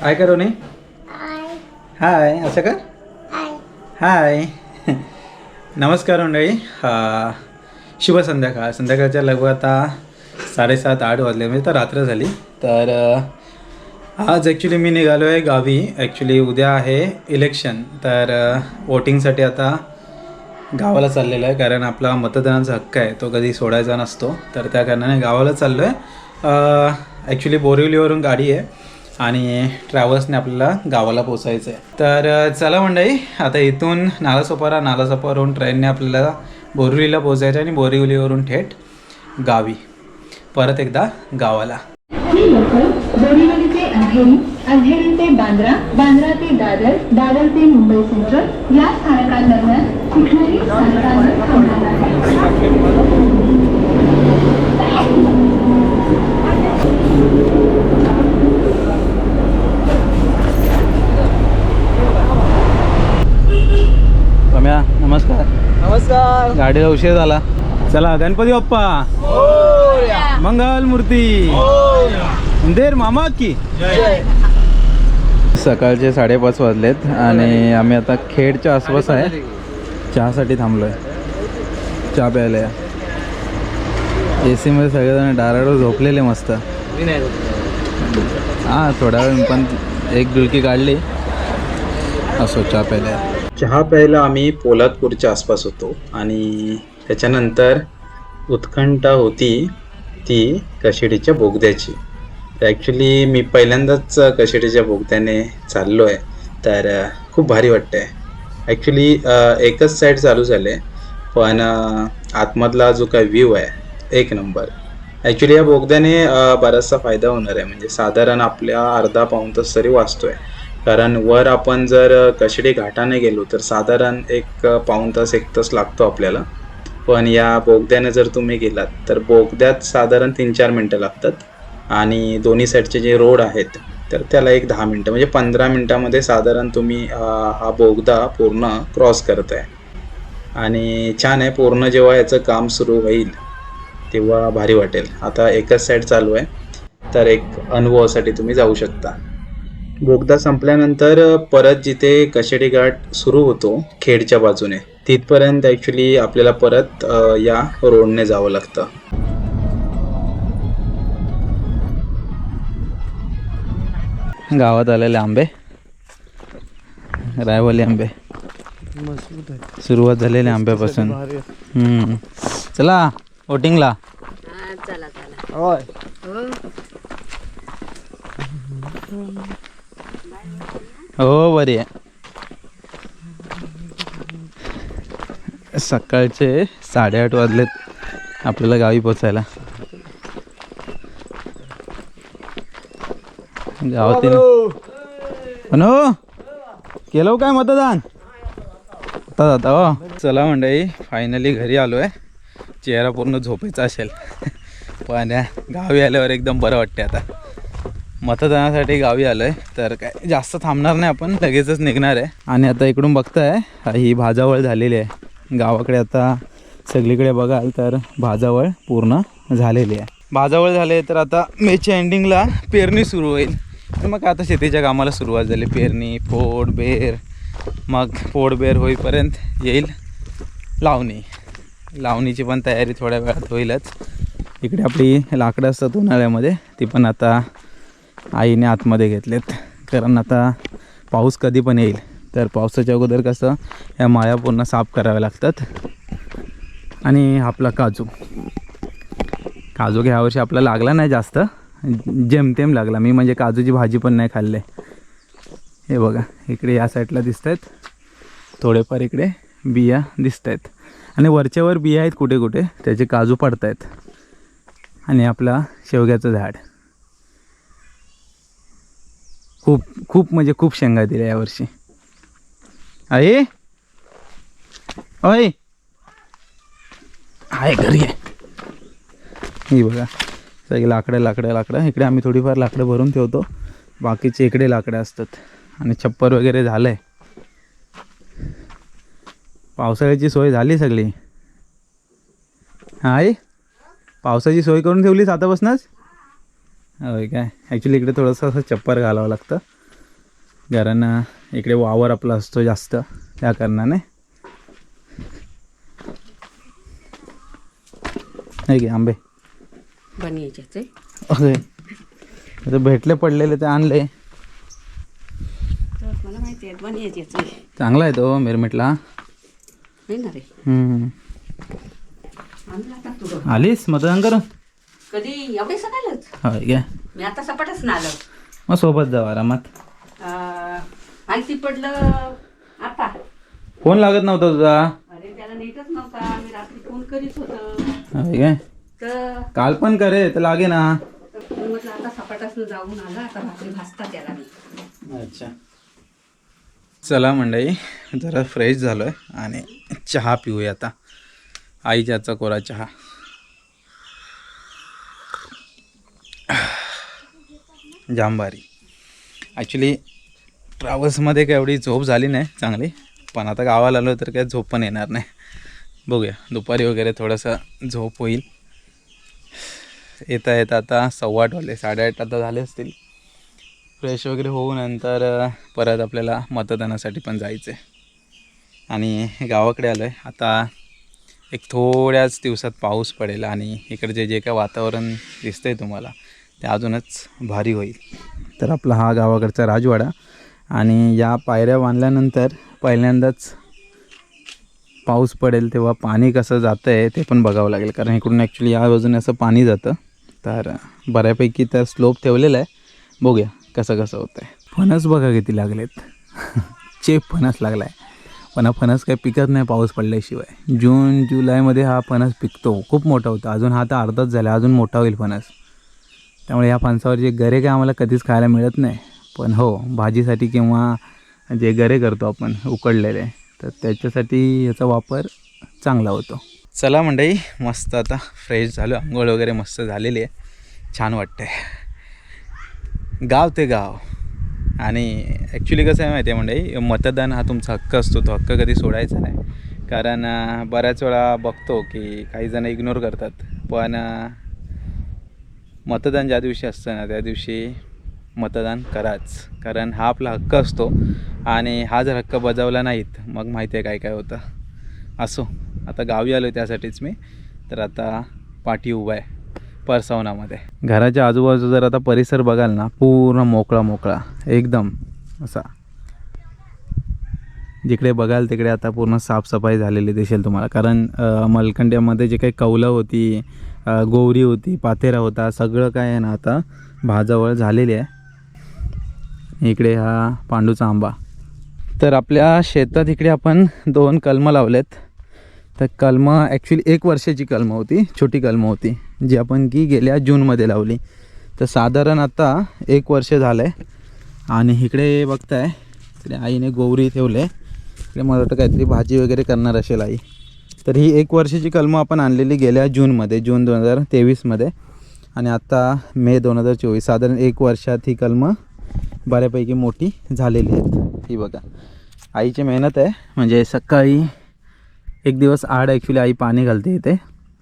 काय करू नी हाय असं कर हाय नमस्कार मंडळी शुभ संध्याकाळ संध्याकाळच्या लगभग आता साडेसात आठ वाजले. म्हणजे तर रात्र झाली. तर आज ॲक्च्युली मी निघालो आहे गावी. ॲक्च्युली उद्या आहे इलेक्शन तर वोटिंगसाठी आता गावाला चाललेलं आहे. कारण आपला मतदानाचा हक्क आहे. तो कधी सोडायचा नसतो. तर त्या कारणाने गावाला चाललो आहे ॲक्च्युली बोरिवलीवरून गाडी आहे. आणि ट्रॅव्हल्सने आपल्याला गावाला पोचायचं आहे तर चला मंडळी आता इथून नालासोपारा नालासोपारावरून ट्रेनने आपल्याला बोरिवलीला पोचायचं आहे आणि बोरिवलीवरून थेट गावी. परत एकदा गावाला. ही लोकल बोरीवली ते अंधेरी अंधेरी ते बांद्रा बांद्रा ते दादर दादर ते मुंबई सेंट्रल या स्थानकांदरम्यान कुठल्याही स्थानकांवर थांबणार आहे रम्या नमस्कार. नमस्कार. गाडीला उशीर झाला. चला गणपती बाप्पा. मंगल मूर्ती. देर मामा की. सकाळचे साडेपाच वाजलेत आणि आम्ही आता खेडच्या आसपास आहे. चहासाठी थांबलो आहे चहा प्यायला या. ए सीमध्ये सगळेजण डाराडोर झोपलेले मस्त. हां थोडा वेळ पण एक डुलकी काढली. असो चहा प्यायला चहा प्यायला आम्ही पोलादपूरच्या आसपास होतो आणि त्याच्यानंतर उत्कंठा होती ती कशिडीच्या बोगद्याची. तर ॲक्च्युली मी पहिल्यांदाच कशिडीच्या बोगद्याने चाललो आहे तर खूप भारी वाटतं आहे ॲक्च्युली एकच साईड चालू झाले पण आतमधला जो काय व्ह्यू आहे एक नंबर ॲक्च्युली या बोगद्याने बराचसा फायदा होणार आहे म्हणजे साधारण आपल्या अर्धा पाऊण तास तरी वाचतो आहे कारण वर आपण जर कशडी घाटाने गेलो तर साधारण एक पाऊण तास एक तास लागतो आपल्याला. पण या बोगद्याने जर तुम्ही गेलात तर बोगद्यात साधारण तीन चार मिनटं लागतात. आणि दोन्ही साईडचे जे रोड आहेत तर त्याला एक दहा मिनटं म्हणजे पंधरा मिनटामध्ये साधारण तुम्ही हा बोगदा पूर्ण क्रॉस करत आहे. आणि छान आहे पूर्ण जेव्हा याचं काम सुरू होईल तेव्हा भारी वाटेल. आता एकच साईड चालू आहे तर एक अनुभवासाठी तुम्ही जाऊ शकता. बोगदा संपल्यानंतर परत जिथे कशेडी घाट सुरू होतो खेडच्या बाजूने तिथपर्यंत ॲक्च्युली आपल्याला परत या रोडने जावं लागतं. गावात आलेले आंबे. रायवाली आंबे. सुरुवात झालेली आंब्यापासून. चला वोटिंगला. होय. हो बरी आहे. सकाळचे साडेआठ वाजलेत आपल्याला गावी पोचायला गावातील अनो केलं हो काय मतदान? आता जाता हो. चला मंडळी फायनली घरी आलो आहे चेहरा पूर्ण झोपेचा असेल. पण या गावी आल्यावर एकदम बरं वाटते आता. मतदानासाठी गावी आलो आहे तर काय जास्त थांबणार नाही आपण लगेचच निघणार आहे. आणि आता इकडून बघताय ही भाजावळ झालेली आहे. गावाकडे आता सगळीकडे बघाल तर भाजावळ पूर्ण झालेली आहे. भाजावळ झाले तर आता मेच्या एंडिंगला पेरणी सुरू होईल. तर मग आता शेतीच्या कामाला सुरुवात झाली. पेरणी फोड बेर. मग फोड बेर होईपर्यंत येईल लावणी. लावणीची पण तयारी थोड्या वेळात होईलच. इकडे आपली लाकडं असतात उन्हाळ्यामध्ये ती पण आता आईने आतमध्ये घेतलेत. कारण आता पाऊस कधी पण येईल. तर पावसाच्या अगोदर कसं या माया पूर्ण साफ कराव्या लागतात. आणि आपला काजू. काजू ह्या वर्षी आपला लागला नाही जास्त. जेमतेम लागला. मी म्हणजे काजूची भाजी पण नाही खाल्ले. हे बघा इकडे या साईडला दिसत आहेत थोडेफार इकडे बिया दिसत आहेत आणि वरच्यावर बिया आहेत कुठे कुठे त्याचे काजू पडत आहेत आणि आपला शेवग्याचं झाड. खूप खूप म्हणजे खूप शेंगा दिल्या यावर्षी आहे अय आहे घरी आहे ही बघा. सगळी लाकडं लाकडं लाकडं. इकडे आम्ही थोडीफार लाकडं भरून ठेवतो. बाकीचे इकडे लाकडं असतात. आणि छप्पर वगैरे झालं आहे पावसाळ्याची सोय झाली सगळी. हा आई! पावसाची सोय करून ठेवलीस आतापासूनच? होय काय? ॲक्च्युली इकडे थोडंसं असं चप्पर घालावं लागतं. कारण इकडे वावर आपला असतो जास्त त्या कारणाने. नाही की आंबे? आता भेटले पडलेले ते आणले. चांगला आहे तो मिरमिटला आलीस? मतदान करून. कधी एवढे सकाळच होय काय मी आता सपाटच ना आलो. मग सोबत जाऊ आरामात. अं, माहिती पडलं आता. फोन लागत नव्हता तुझा. अरे त्याला नीटच नव्हता. मी रात्री फोन करीत होतं. होय काय तर काल पण करे तर लागे ना. तर मी म्हटलं आता सपाटाच जाऊन आला. आता भाकरी भाजता त्याला मी. अच्छा. चला मंडळी जरा फ्रेश झालो आहे आणि चहा पिऊया आता. आईच्या हातचा कोरा चहा. जांबारी ॲक्च्युली ट्रॅव्हल्समध्ये काय एवढी झोप झाली नाही चांगली. पण आता गावाला आलो तर काय झोप पण येणार नाही. बघूया दुपारी वगैरे थोडंसं झोप होईल. येता येता आता सव्वा आठ वाजले साडेआठ आता झाले असतील. फ्रेश वगैरे होऊन नंतर परत आपल्याला मतदानासाठी पण जायचं आहे आणि गावाकडे आलो आहे आता एक थोड्याच दिवसात पाऊस पडेल आणि इकडे जे काय वातावरण दिसतं आहे तुम्हाला ते अजूनच भारी होईल. तर आपला हा गावाकडचा राजवाडा आणि या पायऱ्या बांधल्यानंतर पहिल्यांदाच पाऊस पडेल तेव्हा पाणी कसं जातं आहे ते पण बघावं लागेल. कारण इकडून ॲक्च्युली या बाजूने असं पाणी जातं. तर बऱ्यापैकी तर स्लोप ठेवलेला आहे. बघूया कसं कसं होतं आहे फणस बघा किती लागलेत. चेप फणस लागला आहे पण हा फणस काही पिकत नाही पाऊस पडल्याशिवाय. जून जुलैमध्ये हा फणस पिकतो. खूप मोठा होता. अजून हा तर अर्धाच झाला. अजून मोठा होईल फणस. त्यामुळे या फणसावरचे गरे काय आम्हाला कधीच खायला मिळत नाही. पण हो भाजीसाठी किंवा जे गरे करतो आपण उकडलेले तर त्याच्यासाठी याचा वापर चांगला होतो. चला मंडई मस्त आता फ्रेश झालो. आंघोळ वगैरे मस्त झालेली आहे. छान वाटतंय. गाव ते गाव. आणि ॲक्च्युली कसं आहे माहिती आहे मंडई मतदान हा तुमचा हक्क असतो. तो हक्क कधी सोडायचा नाही. कारण बऱ्याच वेळा बघतो की काही जण इग्नोर करतात. पण मतदान ज्या दिवशी असतं ना त्या दिवशी मतदान कराच. कारण हा आपला हक्क असतो आणि हा जर हक्क बजावला नाहीत मग माहिती आहे काय काय होतं. असो आता गावी आलो त्यासाठीच मी. तर आता पाठी उभा आहे परसवनामध्ये. घराच्या आजूबाजू जर आता परिसर बघाल ना पूर्ण मोकळा मोकळा एकदम असा. जिकडे बघाल तिकडे आता पूर्ण साफसफाई झालेली दिसेल तुम्हाला. कारण मलकंड्यामध्ये जे काही कौलं होती गोवरी होती पातेरा होता सगळं काय आहे ना आता भाजावळ झालेली आहे. इकडे हा पांडूचा आंबा. तर आपल्या शेतात इकडे आपण दोन कलमं लावलेत. तर कलमं ॲक्च्युली एक वर्षाची कलमं होती छोटी कलमं होती जी आपण की गेल्या जूनमध्ये लावली. तर साधारण आता एक वर्ष झालं आहे आणि इकडे बघताय इकडे आईने गोवरी ठेवले इकडे मला वाटतं काहीतरी भाजी वगैरे करणार असेल आई. तर ही एक वर्षाची कलमं आपण आणलेली गेल्या जूनमध्ये जून दोन हजार तेवीसमध्ये. आणि आत्ता मे दोन हजार चोवीस. साधारण एक वर्षात ही कलमं बऱ्यापैकी मोठी झालेली आहेत. ही बघा. आईची मेहनत आहे. म्हणजे सकाळी एक दिवस आड ॲक्च्युली आई पाणी घालते इथे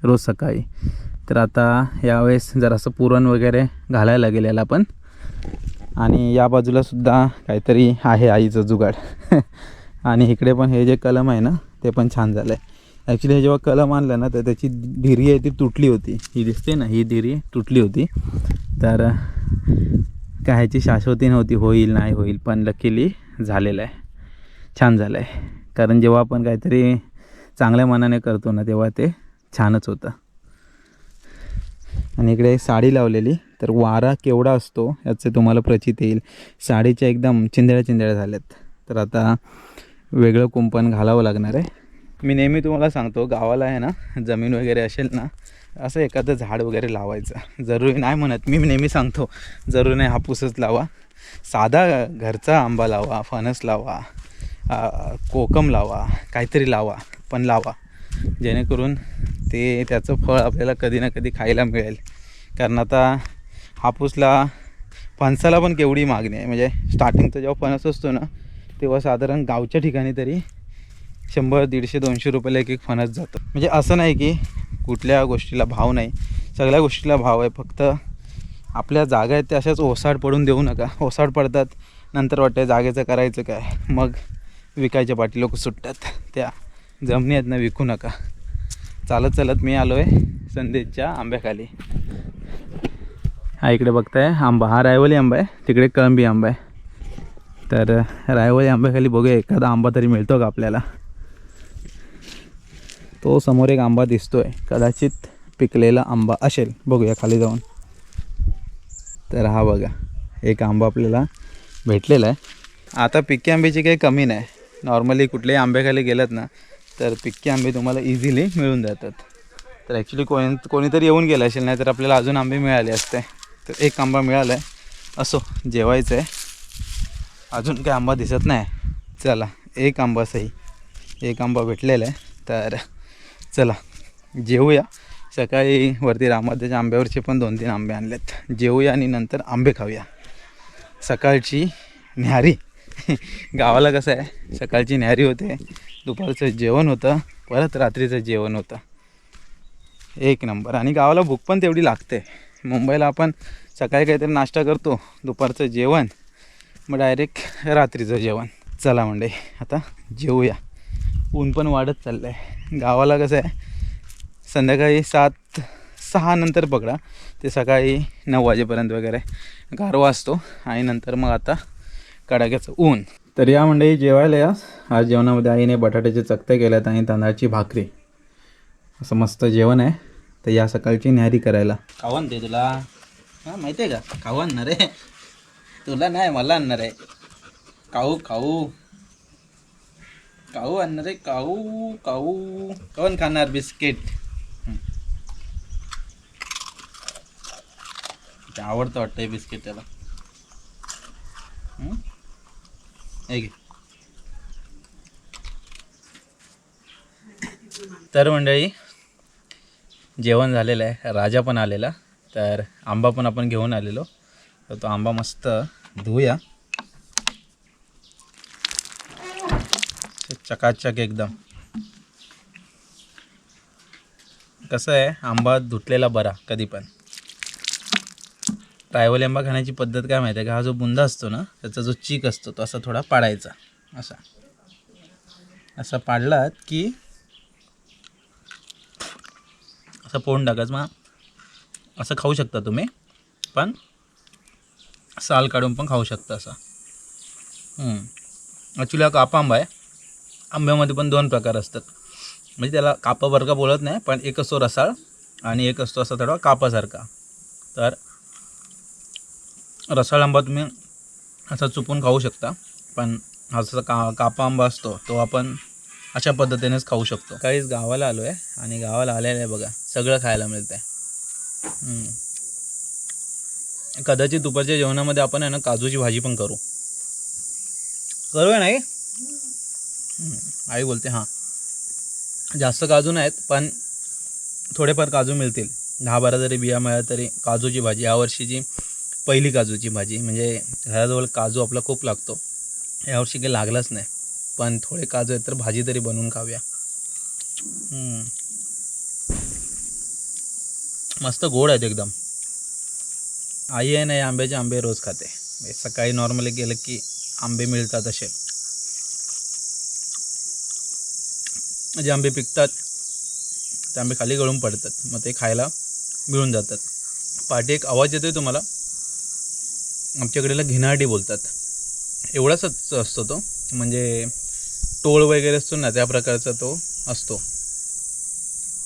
रोज सकाळी. तर आता यावेळेस जरासं पुरण वगैरे घालायला लागेल याला पण. आणि या बाजूला सुद्धा काहीतरी आहे आईचं जुगाड. आणि इकडे पण हे जे कलम आहे ना ते पण छान झालं आहे ॲक्च्युली हे जेव्हा कलम आणलं ना तर त्याची धिरी आहे ती तुटली होती. ही दिसते ना ही धिरी तुटली होती. तर काय ह्याची शाश्वती नव्हती होईल नाही होईल पण लकीली झालेलं आहे. छान झालं आहे कारण जेव्हा आपण काहीतरी चांगल्या मनाने करतो ना तेव्हा ते छानच होतं. आणि इकडे साडी लावलेली. तर वारा केवढा असतो याचे तुम्हाला प्रचित येईल. साडीच्या एकदम चिंदेळ्या चिंदेळ्या झाल्यात. तर आता वेगळं कुंपण घालावं लागणार आहे. मी नेहमी तुम्हाला सांगतो गावाला आहे ना जमीन वगैरे असेल ना असं एखादं झाड वगैरे लावायचं. जरुरी नाही म्हणत मी नेहमी सांगतो जरुरी नाही हापूसच लावा. साधा घरचा आंबा लावा फणस लावा कोकम लावा काहीतरी लावा पण लावा. जेणेकरून ते त्याचं फळ आपल्याला कधी ना कधी खायला मिळेल. कारण आता हापूसला फणसाला पण केवढी मागणी आहे. म्हणजे स्टार्टिंगचा जेव्हा फणस असतो ना तेव्हा साधारण गावच्या ठिकाणी तरी शंभर दीडशे दोनशे रुपयाला एक एक फणस जातं. म्हणजे असं नाही की कुठल्या गोष्टीला भाव नाही. सगळ्या गोष्टीला भाव आहे. फक्त आपल्या जागा आहेत त्या अशाच ओसाड पडून देऊ नका. ओसाड पडतात नंतर वाटतं जागेचं करायचं काय? मग विकायच्या पाठी लोक सुटतात. त्या जमिनी आहेत ना विकू नका. चालत चालत मी आलो आहे संदेशच्या आंब्याखाली. हा इकडे बघताय. आंबा. हा रायवली आंबा आहे. तिकडे कळंबी आंबा आहे. तर रायवली आंब्याखाली बघूया एखादा आंबा तरी मिळतो का आपल्याला? तो समोर एक आंबा दिसतोय. कदाचित पिकलेला आंबा असेल. बघूया खाली जाऊन. तर हा बघा एक आंबा आपल्याला भेटलेला आहे. आता पिक्की आंब्याची काही कमी नाही. नॉर्मली कुठल्याही आंब्याखाली गेलात ना तर पिक्की आंबे तुम्हाला इझिली मिळून जातात. तर ॲक्च्युली कोणी कोणीतरी येऊन गेलं असेल नाही तर आपल्याला अजून आंबे मिळाले असते. तर एक आंबा मिळाला आहे. असो जेवायचं आहे. अजून काही आंबा दिसत नाही. चला एक आंबा सही एक आंबा भेटलेला आहे. तर चला जेवूया. सकाळी वरती रामाध्याच्या आंब्यावरचे पण दोन तीन आंबे आणलेत. जेवूया आणि नंतर आंबे खाऊया. सकाळची न्याहारी गावाला कसं आहे सकाळची न्याहारी होते दुपारचं जेवण होतं परत रात्रीचं जेवण होतं. एक नंबर. आणि गावाला भूक पण तेवढी लागते. मुंबईला आपण सकाळी काहीतरी नाश्ता करतो दुपारचं जेवण मग डायरेक्ट रात्रीचं जेवण. चला म्हणजे आता जेवूया. ऊन पण वाढत चाललं आहे गावाला कसं आहे संध्याकाळी सात सहा नंतर पकडा. ते सकाळी नऊ वाजेपर्यंत वगैरे गारवा असतो आणि नंतर मग आता कडाक्याचं ऊन. तर या मंडळी जेवायला या. आज जेवणामध्ये आईने बटाट्याचे चकते केल्यात आणि तांदळाची भाकरी. असं मस्त जेवण आहे. तर या सकाळची न्यारी करायला. खावण दे तुला. हां माहिती आहे का? खाऊ आणणार आहे. तुला नाही मला आणणार आहे. खाऊ खाऊ. काऊ आणणार आहे? काऊ काऊ कोण खाणार बिस्किट. ते आवडतं वाटतं हे बिस्किट त्याला. तर मंडळी जेवण झालेलं आहे. राजा पण आलेला. तर आंबा पण आपण घेऊन आलेलो. तर तो आंबा मस्त धुया चकाचक एकदम. कसं आहे आंबा धुतलेला बरा कधी पण. ट्रायवल आंबा खाण्याची पद्धत काय माहिती आहे का? हा जो बुंदा असतो ना त्याचा जो चीक असतो तो असा थोडा पाडायचा. असा. असा पाडलात की असं पोहून टाकायचं मग असं खाऊ शकता तुम्ही पण साल काढून पण खाऊ शकता असा. ॲक्च्युली हा कापा आंबा आहे. आंब्यामध्ये पण दोन प्रकार असतात. म्हणजे त्याला कापा बरका बोलत नाही पण एक असतो रसाळ आणि एक असतो असा थोडा कापासारखा. तर रसाळ आंबा तुम्ही असा चुपून खाऊ शकता पण हा जसा का कापा आंबा असतो तो आपण अशा पद्धतीनेच खाऊ शकतो. काहीच गावाला आलो आहे आणि गावाला आलेलं आहे बघा सगळं खायला मिळतं आहे कदाचित दुपारच्या जेवणामध्ये आपण आहे ना काजूची भाजी पण करू. करूया नाही आई बोलते हां. जास्त काजू नाहीत पण थोडेफार काजू मिळतील. दहा बारा जरी बिया मिळाल्या तरी काजूची भाजी यावर्षीची पहिली काजूची भाजी म्हणजे घराजवळ काजू आपला खूप लागतो. यावर्षी काही लागलाच नाही पण थोडे काजू आहेत तर भाजी तरी बनवून खाऊया. हम्म. मस्त गोड आहेत एकदम. आई आहे ना आंब्याचे आंबे रोज खाते. सकाळी नॉर्मली गेलं की आंबे मिळतात असे. जे आंबे पिकतात ते आंबे खाली गळून पडतात. मग ते खायला मिळून जातात. पाठी एक आवाज येतोय तुम्हाला. आमच्याकडेला घिनाडी बोलतात. एवढाच असतो तो. म्हणजे टोळ वगैरे असतो ना त्या प्रकारचा तो असतो.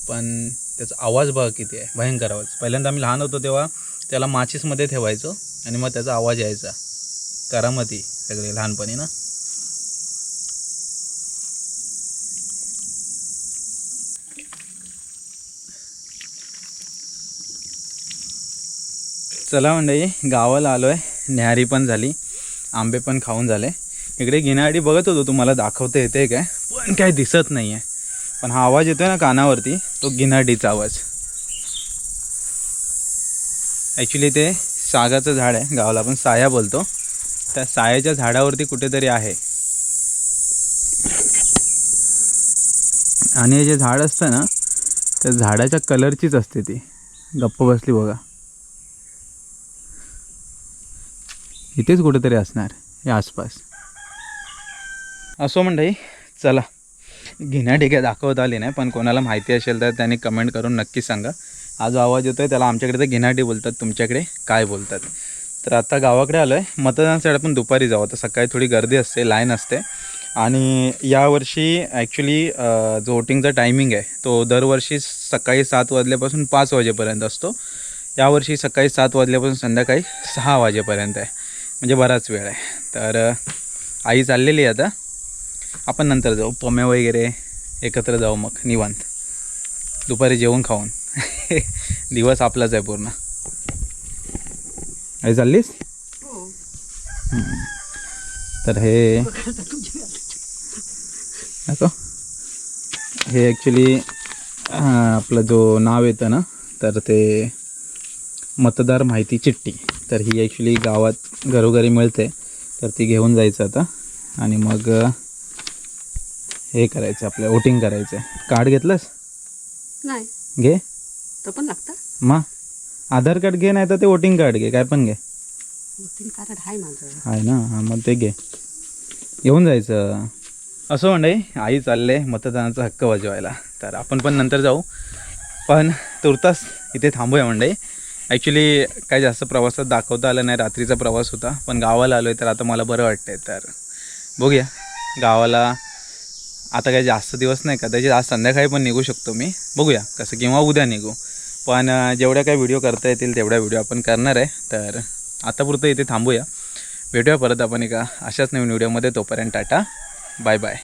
पण त्याचा आवाज बघा किती आहे. भयंकर आवाज. पहिल्यांदा आम्ही लहान होतो तेव्हा त्याला माचीसमध्ये ठेवायचो आणि मग त्याचा आवाज यायचा. करामती सगळे लहानपणी ना. चला मंडळी गावाला आलो आहे न्याहारी पण झाली. आंबे पण खाऊन झाले. इकडे घेण्याआडी बघत होतो तुम्हाला दाखवता येते काय? पण काय दिसत नाही आहे पण हा आवाज येतोय ना कानावरती तो गिनाडीचा आवाज. ॲक्च्युली ते सागाचं झाड आहे गावाला आपण साया बोलतो. त्या सायाच्या झाडावरती कुठेतरी आहे. आणि हे जे झाड असतं ना त्या झाडाच्या कलरचीच असते ती. गप्प बसली बघा. इथेच कुठेतरी असणार या आसपास. असो म्हणताई चला. घेण्या ठिकाणी दाखवत आली नाही पण कोणाला माहिती असेल तर त्याने कमेंट करून नक्की सांगा. हा जो आवाज येतो आहे त्याला आमच्याकडे तर गिनाटी बोलतात तुमच्याकडे काय बोलतात? तर आता गावाकडे आलो आहे मतदानासाठी आपण दुपारी जाऊ. आता सकाळी थोडी गर्दी असते लाईन असते. आणि यावर्षी ॲक्च्युली जो वोटिंगचा टायमिंग आहे तो दरवर्षी सकाळी सात वाजल्यापासून पाच वाजेपर्यंत असतो. यावर्षी सकाळी सात वाजल्यापासून संध्याकाळी सहा वाजेपर्यंत आहे. म्हणजे बराच वेळ आहे. तर आई चाललेली आहे आता. आपण नंतर जाऊ. पम्या वगैरे एकत्र जाऊ मग निवांत. दुपारी जेवण खाऊन. दिवस आपलाच आहे पूर्ण. आई चाललीस? हम्म. तर हे नको. हे ॲक्च्युली आपलं जो नाव येतं ना तर ते मतदार माहिती चिठ्ठी. तर ही ॲक्च्युली गावात घरोघरी मिळते. तर ती घेऊन जायचं आता. आणि मग हे करायचं आपलं वोटिंग करायचं. कार्ड घेतलंस? नाही. घे. तो पण लागतं? मग आधार कार्ड घे नाही तर ते वोटिंग कार्ड घे. काय पण घे. वोटिंग कार्ड आहे माझं. आहे ना हां मग ते घे. घेऊन जायचं. असं म्हणणे आई चालले मतदानाचा हक्क वाजवायला तर आपण पण नंतर जाऊ. पण तुर्तास इथे थांबूया मंडई ॲक्च्युली काय जास्त प्रवासात दाखवता आलं नाही. रात्रीचा प्रवास होता. पण गावाला आलो आहे तर आता मला बरं वाटतंय. तर बघूया. गावाला आता काही जास्त दिवस नाही कदाचित आज संध्याकाळी पण निघू शकतो मी. बघूया कसं किंवा उद्या निघू. पण जेवढ्या काही व्हिडिओ करता येतील तेवढ्या व्हिडिओ आपण करणार आहे. तर आतापुरतं इथे थांबूया. भेटूया परत आपण एका अशाच नवीन व्हिडिओमध्ये तोपर्यंत टाटा. Bye bye